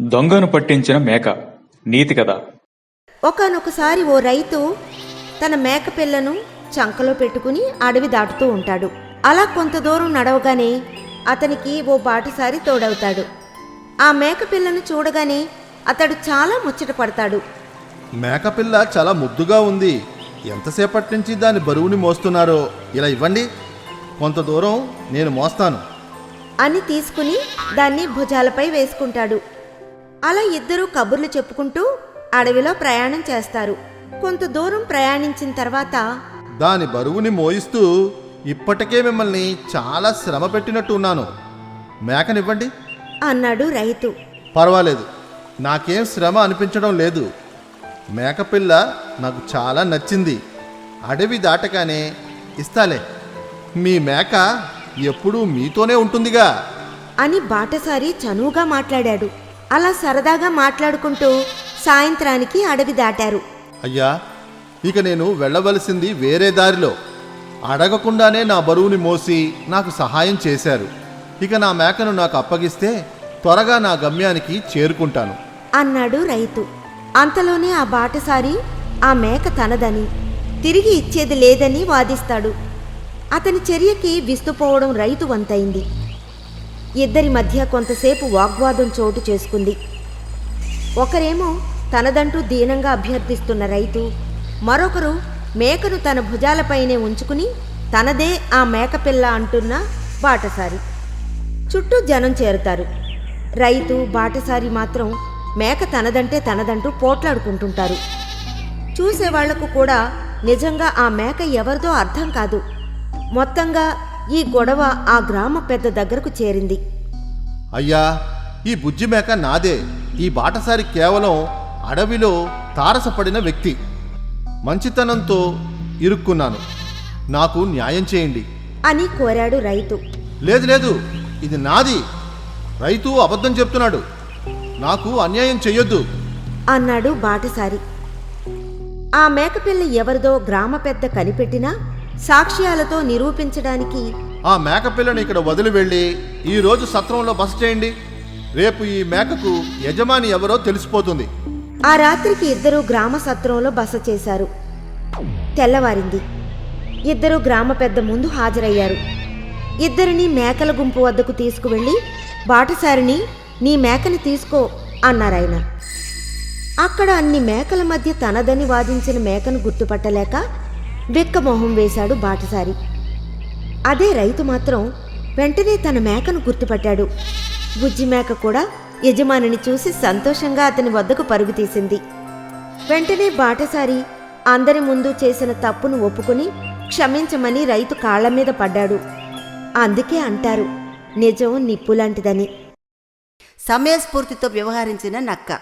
దొంగను పట్టించిన మేక. నీతి కథ. ఒకనొకసారి ఓ రైతు తన మేకపిల్లను చంకలో పెట్టుకుని అడవి దాటుతూ ఉంటాడు. అలా కొంత దూరం నడవగానే అతనికి ఓ బాటసారి తోడవుతాడు. ఆ మేకపిల్లను చూడగానే అతడు చాలా ముచ్చట పడతాడు. మేకపిల్ల చాలా ముద్దుగా ఉంది. ఎంతసేపటి నుంచి దాని బరువుని మోస్తున్నారో ఇలా ఇవ్వండి. కొంత దూరం నేను మోస్తాను. అని తీసుకుని దాన్ని భుజాలపై వేసుకుంటాడు. అలా ఇద్దరూ కబుర్లు చెప్పుకుంటూ అడవిలో ప్రయాణం చేస్తారు. కొంత దూరం ప్రయాణించిన తర్వాత దాని బరువుని మోయిస్తూ ఇప్పటికే మిమ్మల్ని చాలా శ్రమ పెట్టినట్టు ఉన్నాను. మేకనివ్వండి. అన్నాడు రైతు. పర్వాలేదు. నాకేం శ్రమ అనిపించడం లేదు. మేకపిల్ల నాకు చాలా నచ్చింది. అడవి దాటగానే ఇస్తాలే. మీ మేక ఎప్పుడూ మీతోనే ఉంటుందిగా. అని బాటసారి చనువుగా మాట్లాడాడు. అలా సరదాగా మాట్లాడుకుంటూ సాయంత్రానికి అడవి దాటారు. అయ్యా ఇక నేను వెళ్ళవలసింది వేరే దారిలో. అడగకుండానే నా బరువుని మోసి నాకు సహాయం చేశారు. ఇక నా మేకను నాకు అప్పగిస్తే త్వరగా నా గమ్యానికి చేరుకుంటాను. అన్నాడు రైతు. అంతలోనే ఆ బాటసారి ఆ మేక తనదని తిరిగి ఇచ్చేది లేదని వాదిస్తాడు. అతని చర్యకి విస్తుపోవడం రైతు వంతైంది. ఇద్దరి మధ్య కొంతసేపు వాగ్వాదం చోటు చేసుకుంది. ఒకరేమో తనదంటూ దీనంగా అభ్యర్థిస్తున్న రైతు మరొకరు మేకను తన భుజాలపైనే ఉంచుకుని తనదే ఆ మేకపిల్ల అంటున్న బాటసారి. చుట్టూ జనం చేరుతారు. రైతు బాటసారి మాత్రం మేక తనదంటే తనదంటూ పోట్లాడుకుంటుంటారు. చూసేవాళ్ళకు కూడా నిజంగా ఆ మేక ఎవరిదో అర్థం కాదు. మొత్తంగా ఈ గొడవ ఆ గ్రామ పెద్ద దగ్గరకు చేరింది. అయ్యా ఈ బుజ్జి మేక నాదే. ఈ బాటసారి కేవలం అడవిలో తారసపడిన వ్యక్తి. మంచితనంతో ఇరుక్కున్నాను. నాకు న్యాయం చేయండి. అని కోరాడు రైతు. లేదు లేదు ఇది నాది. రైతు అబద్ధం చెప్తున్నాడు. నాకు అన్యాయం చెయ్యొద్దు. అన్నాడు బాటసారి. ఆ మేకపిల్ల ఎవరిదో గ్రామ పెద్ద కనిపెట్టినా సాక్ష్యాలతో నిరూపించడానికి. ఆ మేకపిల్లని ఇక్కడ వదిలి వెళ్ళి ఈ రోజు సత్రంలో బస చేయండి. రేపు ఈ మేకకు యజమాని ఎవరో తెలిసిపోతుంది. ఆ రాత్రికి ఇద్దరూ గ్రామ సత్రంలో బస చేశారు. తెల్లవారింది. ఇద్దరు గ్రామ పెద్ద ముందు హాజరయ్యారు. ఇద్దరిని మేకల గుంపు వద్దకు తీసుకువెళ్ళి బాటసారిని నీ మేకని తీసుకో అన్నారాయన అక్కడ అన్ని మేకల మధ్య తనదని వాదించిన మేకను గుర్తుపట్టలేక బిక్కమొహం వేశాడు బాటసారి. అదే రైతు మాత్రం వెంటనే తన మేకను గుర్తుపట్టాడు. బుజ్జి మేక కూడా యజమానిని చూసి సంతోషంగా అతని వద్దకు పరుగు తీసింది. వెంటనే బాటసారి అందరి ముందు చేసిన తప్పును ఒప్పుకుని క్షమించమని రైతు కాళ్ళ మీద పడ్డాడు. అందుకే అంటారు నిజం నిప్పులాంటిదని. సమయస్ఫూర్తితో వ్యవహరించిన నక్క.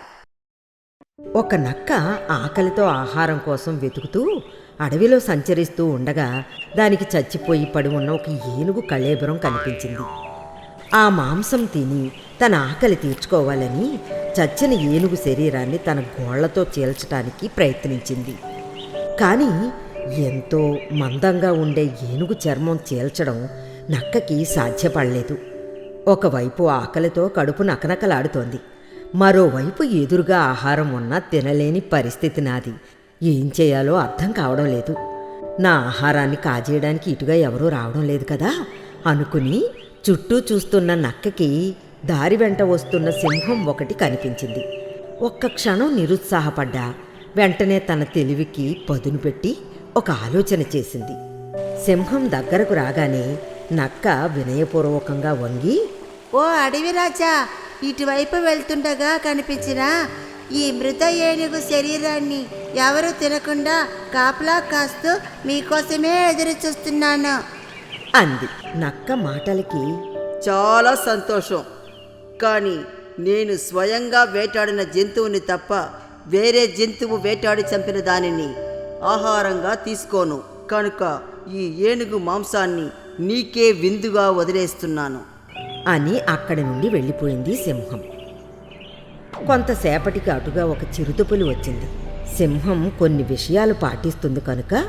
ఒక నక్క ఆకలితో ఆహారం కోసం వెతుకుతూ అడవిలో సంచరిస్తూ ఉండగా దానికి చచ్చిపోయి పడి ఉన్న ఒక ఏనుగు కళేబరం కనిపించింది. ఆ మాంసం తిని తన ఆకలి తీర్చుకోవాలని చచ్చిన ఏనుగు శరీరాన్ని తన గోళ్ళతో చీల్చటానికి ప్రయత్నించింది. కానీ ఎంతో మందంగా ఉండే ఏనుగు చర్మం చీల్చడం నక్కకి సాధ్యపడలేదు. ఒకవైపు ఆకలితో కడుపు నకనకలాడుతోంది. మరోవైపు ఎదురుగా ఆహారం ఉన్నా తినలేని పరిస్థితి నాది. ఏం చేయాలో అర్థం కావడం లేదు. నా ఆహారాన్ని కాజేయడానికి ఇటుగా ఎవరూ రావడం లేదు కదా. అనుకుని చుట్టూ చూస్తున్న నక్కకి దారి వెంట వస్తున్న సింహం ఒకటి కనిపించింది. ఒక్క క్షణం నిరుత్సాహపడ్డా. వెంటనే తన తెలివికి పదును పెట్టి ఒక ఆలోచన చేసింది. సింహం దగ్గరకు రాగానే నక్క వినయపూర్వకంగా వంగి ఓ అడవి రాజా ఇటువైపు వెళ్తుండగా కనిపించిన ఈ మృత ఏనుగు శరీరాన్ని ఎవరు తినకుండా కాపలా కాస్తూ మీకోసమే ఎదురు చూస్తున్నాను. అంది. నక్క మాటలకి చాలా సంతోషం. కానీ నేను స్వయంగా వేటాడిన జంతువుని తప్ప వేరే జంతువు వేటాడి చంపిన దానిని ఆహారంగా తీసుకోను. కనుక ఈ ఏనుగు మాంసాన్ని నీకే విందుగా వదిలేస్తున్నాను. అని అక్కడి నుండి వెళ్ళిపోయింది సింహం. కొంతసేపటికి అటుగా ఒక చిరుతపులి వచ్చింది. సింహం కొన్ని విషయాలు పాటిస్తుంది కనుక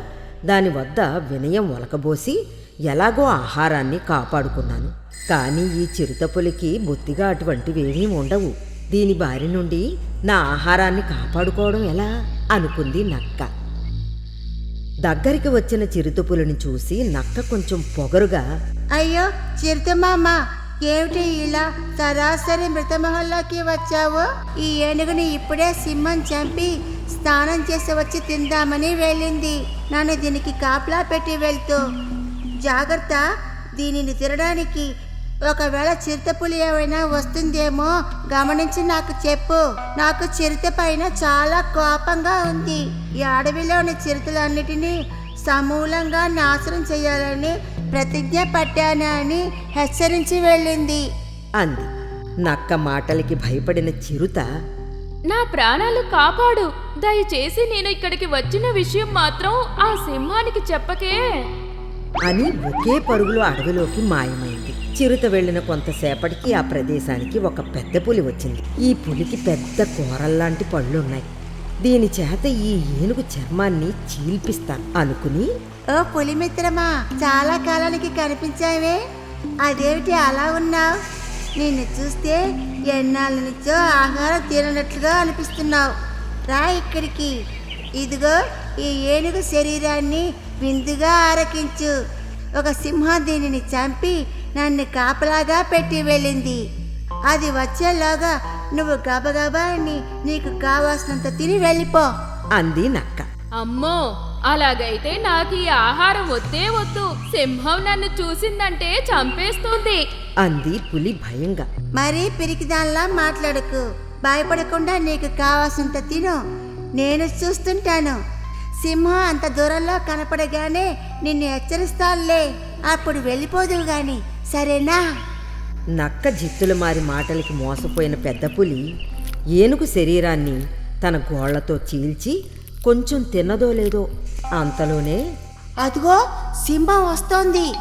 దాని వద్ద వినయం ఒలకబోసి ఎలాగో ఆహారాన్ని కాపాడుకున్నాను. కానీ ఈ చిరుతపులికి బొత్తిగా అటువంటివేమీ ఉండవు. దీని బారి నుండి నా ఆహారాన్ని కాపాడుకోవడం ఎలా? అనుకుంది నక్క. దగ్గరికి వచ్చిన చిరుతపులిని చూసి నక్క కొంచెం పొగరుగా అయ్యో చిరుతమామ ఏమిటి ఇలా సరాసరి మృతమహల్లోకి వచ్చావు? ఈ ఏనుగుని ఇప్పుడే సింహం చంపి స్నానం చేసి వచ్చి తిందామని వెళ్ళింది. నన్ను దీనికి కాపలా పెట్టి వెళ్తూ. జాగ్రత్త దీనిని తినడానికి ఒకవేళ చిరుతపులి ఏమైనా వస్తుందేమో గమనించి నాకు చెప్పు. నాకు చిరుత పైన చాలా కోపంగా ఉంది. ఈ అడవిలోని చిరుతలన్నిటినీ సమూలంగా నాశనం చేయాలని ప్రతిజ్ఞ పట్టాను అని హెచ్చరించి వెళ్ళింది. అంది. నక్క మాటలకి భయపడిన చిరుత నా ప్రాణాలు కాపాడు. దయచేసి నేను ఇక్కడికి వచ్చిన విషయం మాత్రం ఆ సింహానికి చెప్పకే. అని ఒకే పరుగులో అడవిలోకి మాయమైంది. చిరుత వెళ్ళిన కొంతసేపటికి ఆ ప్రదేశానికి ఒక పెద్ద పులి వచ్చింది. ఈ పులికి పెద్ద కూరల్లాంటి పళ్ళున్నాయి దీని చేత ఈ ఏనుగు చర్మాన్ని చీల్పిస్తాను. అనుకుని ఓ పులిమిత్రమా చాలా కాలానికి కనిపించావే. అదేమిటి అలా ఉన్నావు? నిన్ను చూస్తే ఎన్నాళ్ళ నుంచో ఆహారం తిననట్లుగా అనిపిస్తున్నావు. రా ఇక్కడికి. ఇదిగో ఈ ఏనుగు శరీరాన్ని విందుగా ఆరకించు. ఒక సింహం దీనిని చంపి నన్ను కాపలాగా పెట్టి వెళ్ళింది. అది వచ్చేలాగా నువ్వు గబగబా అని నీకు కావాల్సినంత తిని వెళ్ళిపో. అంది నక్క. అమ్మో అలాగైతే నాకు ఈ ఆహారం వద్దే వద్దు. సింహం నన్ను చూసిందంటే చంపేస్తుంది. అంది పులి భయంగా. మరీ పిరికిదానిలా మాట్లాడకు. భయపడకుండా నీకు కావాల్సినంత తిను. నేను చూస్తుంటాను. సింహం అంత దూరంలో కనపడగానే నిన్ను హెచ్చరిస్తానులే. అప్పుడు వెళ్ళిపోదువు గాని. సరేనా? నక్క జిత్తులు మారి మాటలకి మోసపోయిన పెద్ద పులి ఏనుగు శరీరాన్ని తన గోళ్ళతో చీల్చి కొంచెం తిన్నదో లేదో అంతలోనే అదిగో సింహం వస్తోంది.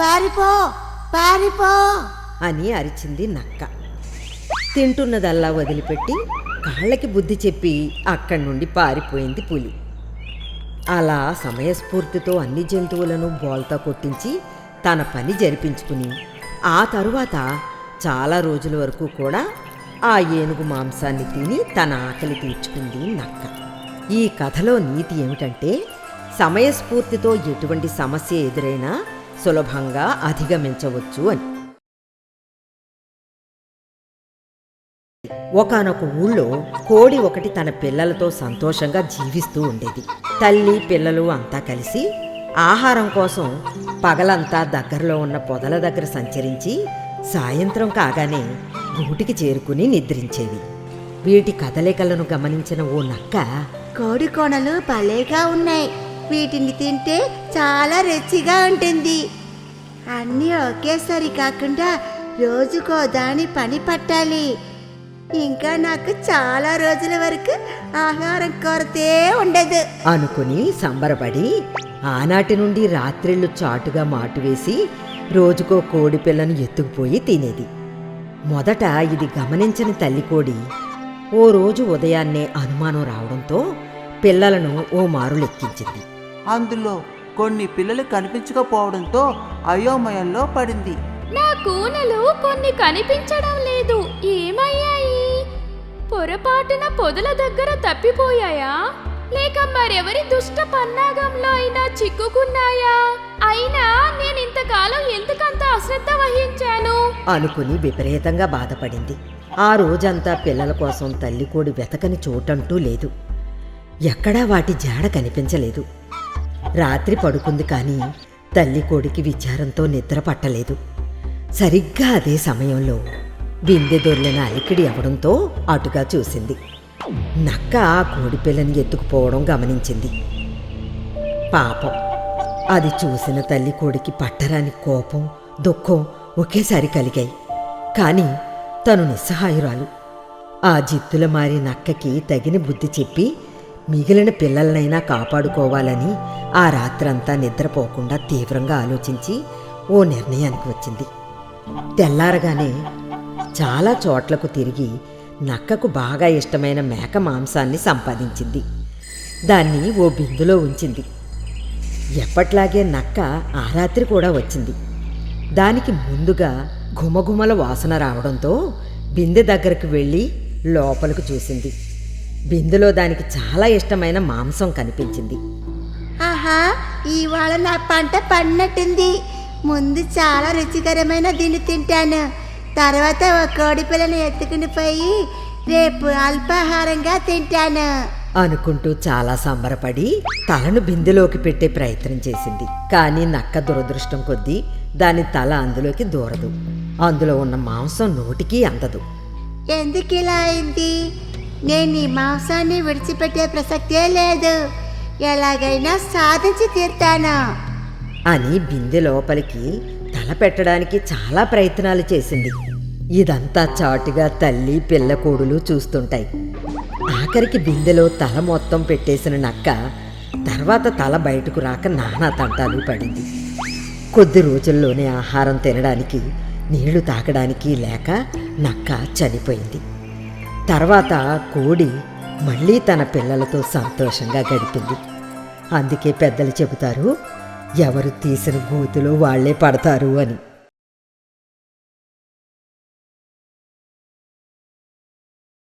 పారిపో పారిపో అని అరిచింది నక్క. తింటున్నదల్లా వదిలిపెట్టి కాళ్ళకి బుద్ధి చెప్పి అక్కడి నుండి పారిపోయింది పులి. అలా సమయస్ఫూర్తితో అన్ని జంతువులను బోల్తా కొట్టించి తన పని జరిపించుకుని ఆ తరువాత చాలా రోజుల వరకు కూడా ఆ ఏనుగు మాంసాన్ని తిని తన ఆకలి తీర్చుకుంది నక్క. ఈ కథలో నీతి ఏమిటంటే సమయస్ఫూర్తితో ఎటువంటి సమస్య ఎదురైనా సులభంగా అధిగమించవచ్చు అని. ఒకానొక ఊళ్ళో కోడి ఒకటి తన పిల్లలతో సంతోషంగా జీవిస్తూ ఉండేది. తల్లి పిల్లలు అంతా కలిసి ఆహారం కోసం పగలంతా దగ్గరలో ఉన్న పొదల దగ్గర సంచరించి సాయంత్రం కాగానే గూటికి చేరుకుని నిద్రించేవి. వీటి కదలికలను గమనించిన ఓ నక్క కోడి కోణలు భలేగా ఉన్నాయి. వీటిని తింటే చాలా రుచిగా ఉంటుంది. అన్నీ ఒకేసారి కాకుండా రోజుకో దాని పని పట్టాలి. ఇంకా నాకు చాలా రోజుల వరకు ఆహారం కొరతే ఉండదు. అనుకుని సంబరపడి ఆనాటి నుండి రాత్రిళ్ళు చాటుగా మాటు వేసి రోజుకో కోడి పిల్లను ఎత్తుకుపోయి తినేది. మొదట ఇది గమనించని తల్లి కోడి ఓ రోజు ఉదయాన్నే అనుమానం రావడంతో పిల్లలను ఓ మారు లెక్కించింది అందులో కొన్ని పిల్లలు కనిపించకపోవడంతో అయోమయంలో పడింది. నా కూనలు కొన్ని కనిపించడం లేదు. ఏమయ్యాయి? పొరపాటున పొదల దగ్గర తప్పిపోయాయా? లేక మరెవరి దుష్ట పన్నాగంలో అయినా చిక్కుకున్నాయా? అయినా నేను ఇంతకాలం ఎందుకంత అశ్రద్ధ వహించాను? అనుకుని విపరీతంగా బాధపడింది. ఆ రోజంతా పిల్లల కోసం తల్లి కోడి వెతకని చోటంటూ లేదు. ఎక్కడా వాటి జాడ కనిపించలేదు. రాత్రి పడుకుంది కానీ తల్లి కోడికి విచారంతో నిద్ర పట్టలేదు. సరిగ్గా అదే సమయంలో బిందె దొర్లిన అలికిడి అవడంతో అటుగా చూసింది. నక్క ఆ కోడిపిల్లని ఎత్తుకుపోవడం గమనించింది. పాపం. అది చూసిన తల్లి కోడికి పట్టరాని కోపం దుఃఖం ఒకేసారి కలిగాయి. కాని తను నిస్సహాయురాలు. ఆ జిత్తుల మారి నక్కకి తగిన బుద్ధి చెప్పి మిగిలిన పిల్లలనైనా కాపాడుకోవాలని ఆ రాత్రంతా నిద్రపోకుండా తీవ్రంగా ఆలోచించి ఓ నిర్ణయానికి వచ్చింది. తెల్లారగానే చాలా చోట్లకు తిరిగి నక్కకు బాగా ఇష్టమైన మేక మాంసాన్ని సంపాదించింది. దాన్ని ఓ బిందులో ఉంచింది. ఎప్పట్లాగే నక్క ఆ రాత్రి కూడా వచ్చింది. దానికి ముందుగా ఘుమఘుమల వాసన రావడంతో బిందె దగ్గరకు వెళ్ళి లోపలికి చూసింది. బిందులో దానికి చాలా ఇష్టమైన మాంసం కనిపించింది. ఆహా ఇవాళ నా పంట పడినట్టుంది. ముందు చాలా రుచికరమైన దీన్ని తింటాను. తర్వాత ఒక కోడి పిల్లని ఎత్తుకుని పోయి రేపు అల్పాహారంగా తింటాను. అనుకుంటూ చాలా సంబరపడి తలను బిందెలోకి పెట్టే ప్రయత్నం చేసింది. కానీ నక్క దురదృష్టం కొద్దీ దాని తల అందులోకి దూరదు. అందులో ఉన్న మాంసం నోటికి అందదు. ఎందుకు ఇలా అయింది? నేను ఈ మాంసాన్ని విడిచిపెట్టే ప్రసక్తే లేదు. ఎలాగైనా సాధించి తీరుతాను. అని బిందె లోపలికి పెట్టడానికి చాలా ప్రయత్నాలు చేసింది. ఇదంతా చాటుగా తల్లి పిల్ల కోడులు చూస్తుంటాయి. ఆఖరికి బిందెలో తల మొత్తం పెట్టేసిన నక్క తర్వాత తల బయటకు రాక నానా తంటాలు పడింది. కొద్ది రోజుల్లోనే ఆహారం తినడానికి నీళ్ళు తాగడానికి లేక నక్క చనిపోయింది. తర్వాత కోడి మళ్ళీ తన పిల్లలతో సంతోషంగా గడిపింది. అందుకే పెద్దలు చెబుతారు ఎవరు తీసిన గోతులో వాళ్ళే పడతారు అని.